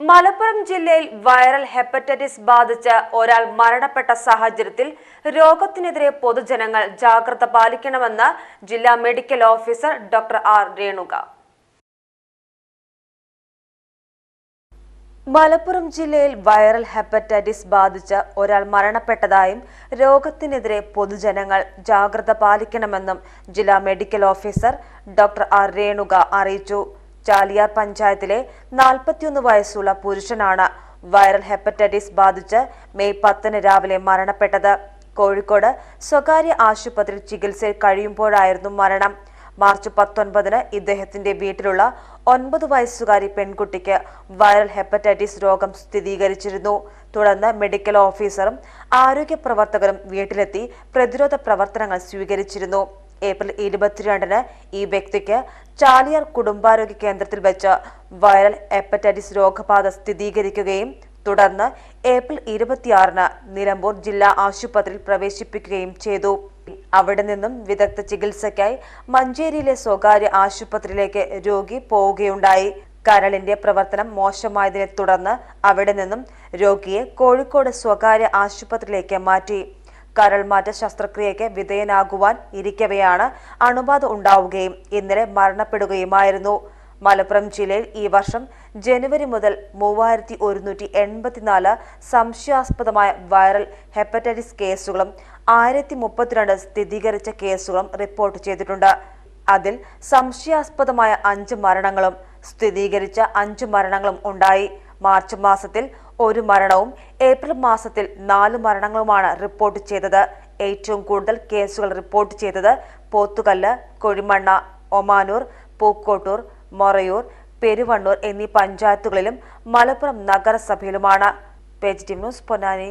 മലപ്പുറം ജില്ലയിൽ viral hepatitis ബാധിച്ച് ഒരാൾ മരണപ്പെട്ട സാഹചര്യത്തിൽ രോഗത്തിനെതിരെ പൊതുജനങ്ങൾ ജാഗ്രത പാലിക്കണമെന്ന് ജില്ലാ medical officer doctor R Renuka. Malappuram ജില്ലയിൽ വൈറൽ ഹെപ്പറ്റൈറ്റിസ് ബാധിച്ച് ഒരാൾ മരണപ്പെട്ടതായും രോഗത്തിനെതിരെ പൊതുജനങ്ങൾ ജാഗ്രത പാലിക്കണമെന്നും ജില്ലാ medical officer doctor R Renuka അറിയിച്ചു. ചാലിയാർ പഞ്ചായത്തിലെ നാൽപ്പത്തിയൊന്ന് വയസ്സുള്ള പുരുഷനാണ് വൈറൽ ഹെപ്പറ്റൈറ്റിസ് ബാധിച്ച് മെയ് പത്തിന് രാവിലെ മരണപ്പെട്ടത്. കോഴിക്കോട് സ്വകാര്യ ആശുപത്രിയിൽ ചികിത്സയിൽ കഴിയുമ്പോഴായിരുന്നു മരണം. മാർച്ച് പത്തൊൻപതിന് ഇദ്ദേഹത്തിന്റെ വീട്ടിലുള്ള ഒൻപത് വയസ്സുകാരി പെൺകുട്ടിക്ക് വൈറൽ ഹെപ്പറ്റൈറ്റിസ് രോഗം സ്ഥിരീകരിച്ചിരുന്നു. തുടർന്ന് മെഡിക്കൽ ഓഫീസറും ആരോഗ്യ പ്രവർത്തകരും വീട്ടിലെത്തി പ്രതിരോധ പ്രവർത്തനങ്ങൾ സ്വീകരിച്ചിരുന്നു. ഏപ്രിൽ ഇരുപത്തിരണ്ടിന് ഈ വ്യക്തിക്ക് ചാലിയാർ കുടുംബാരോഗ്യ കേന്ദ്രത്തിൽ വെച്ച് വൈറൽ ഹെപ്പറ്റൈറ്റിസ് രോഗബാധ സ്ഥിരീകരിക്കുകയും തുടർന്ന് ഏപ്രിൽ ഇരുപത്തിയാറിന് നിലമ്പൂർ ജില്ലാ ആശുപത്രിയിൽ പ്രവേശിപ്പിക്കുകയും ചെയ്തു. അവിടെ നിന്നും വിദഗ്ധ ചികിത്സയ്ക്കായി മഞ്ചേരിയിലെ സ്വകാര്യ ആശുപത്രിയിലേക്ക് രോഗി പോവുകയുണ്ടായി. കരളിന്റെ പ്രവർത്തനം മോശമായതിനെ തുടർന്ന് അവിടെ നിന്നും രോഗിയെ കോഴിക്കോട് സ്വകാര്യ ആശുപത്രിയിലേക്ക് മാറ്റി. കരൾമാറ്റ ശസ്ത്രക്രിയയ്ക്ക് വിധേയനാകുവാൻ ഇരിക്കവെയാണ് അണുബാധ ഉണ്ടാവുകയും ഇന്നലെ മരണപ്പെടുകയുമായിരുന്നു. മലപ്പുറം ജില്ലയിൽ ഈ വർഷം ജനുവരി മുതൽ മൂവായിരത്തി ഒരുന്നൂറ്റി എൺപത്തിനാല് സംശയാസ്പദമായ വൈറൽ ഹെപ്പറ്റൈറ്റിസ് കേസുകളും ആയിരത്തി മുപ്പത്തിരണ്ട് സ്ഥിരീകരിച്ച കേസുകളും റിപ്പോർട്ട് ചെയ്തിട്ടുണ്ട്. അതിൽ സംശയാസ്പദമായ അഞ്ച് മരണങ്ങളും സ്ഥിരീകരിച്ച അഞ്ച് മരണങ്ങളും ഉണ്ടായി. മാർച്ച് മാസത്തിൽ ഒരു മരണവും ഏപ്രിൽ മാസത്തിൽ നാല് മരണങ്ങളുമാണ് റിപ്പോർട്ട് ചെയ്തത്. ഏറ്റവും കൂടുതൽ കേസുകൾ റിപ്പോർട്ട് ചെയ്തത് പോത്തുകല്ല് കൊഴിമണ്ണ ഒമാനൂർ പൂക്കോട്ടൂർ മൊറയൂർ പെരുവണ്ണൂർ എന്നീ പഞ്ചായത്തുകളിലും മലപ്പുറം നഗരസഭയിലുമാണ്. Page news Ponnani.